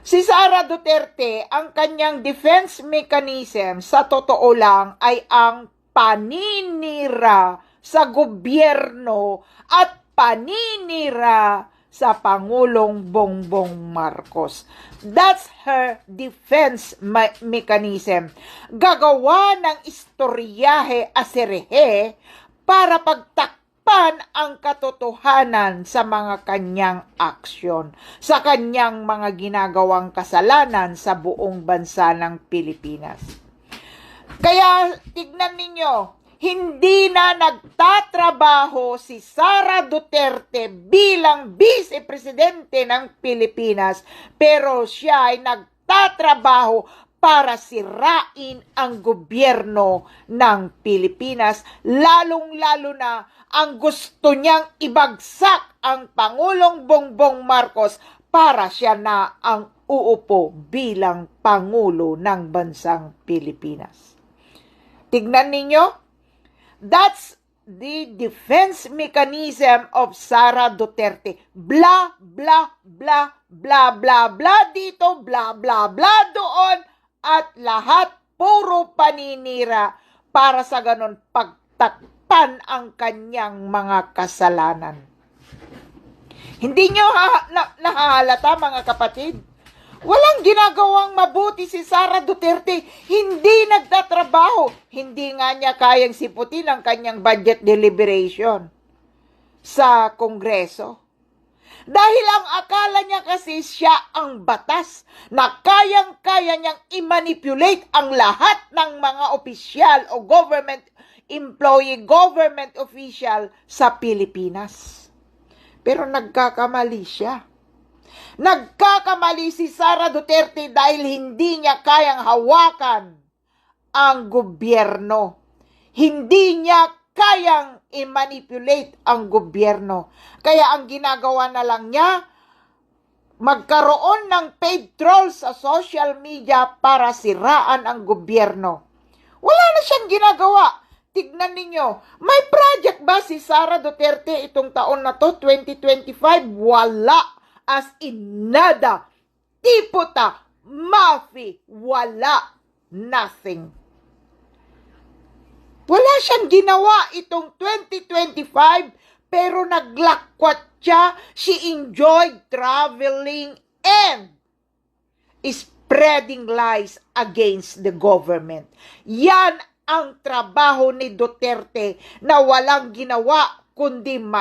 Si Sara Duterte, ang kanyang defense mechanism sa totoo lang ay ang paninira sa gobyerno at paninira sa Pangulong Bongbong Marcos. That's her defense me- mechanism. Gagawa ng istoryahe aserehe para pagtakpan ang katotohanan sa mga kanyang aksyon, sa kanyang mga ginagawang kasalanan sa buong bansa ng Pilipinas. Kaya tignan ninyo, hindi na nagtatrabaho si Sara Duterte bilang Vice Presidente ng Pilipinas, pero siya ay nagtatrabaho para sirain ang gobyerno ng Pilipinas, lalong-lalo na ang gusto niyang ibagsak ang Pangulong Bongbong Marcos para siya na ang uupo bilang Pangulo ng bansang Pilipinas. Tignan ninyo, That's the defense mechanism of Sara Duterte. Bla, bla, bla, bla, bla, bla dito, bla, bla, bla doon, at lahat puro paninira para sa ganon pagtakpan ang kanyang mga kasalanan. Hindi nyo ha- na- nahahalata mga kapatid? Walang ginagawang mabuti si Sara Duterte. Hindi nagtatrabaho. Hindi nga niya kayang siputin ang kanyang budget deliberation sa Kongreso. Dahil ang akala niya kasi siya ang batas na kayang-kaya niyang i-manipulate ang lahat ng mga opisyal o government employee, government official sa Pilipinas. Pero nagkakamali siya. Nagkakamali si Sara Duterte dahil hindi niya kayang hawakan ang gobyerno. Hindi niya kayang i-manipulate ang gobyerno. Kaya ang ginagawa na lang niya, magkaroon ng paid trolls sa social media para siraan ang gobyerno. Wala na siyang ginagawa. Tignan ninyo, may project ba si Sara Duterte itong taon na to, 2025? Wala. As in nada. Tipota. Mafi. Wala. Nothing. Wala siyang ginawa itong 2025 pero naglakwat siya. She enjoyed traveling and spreading lies against the government. Yan ang trabaho ni Duterte na walang ginawa kundi man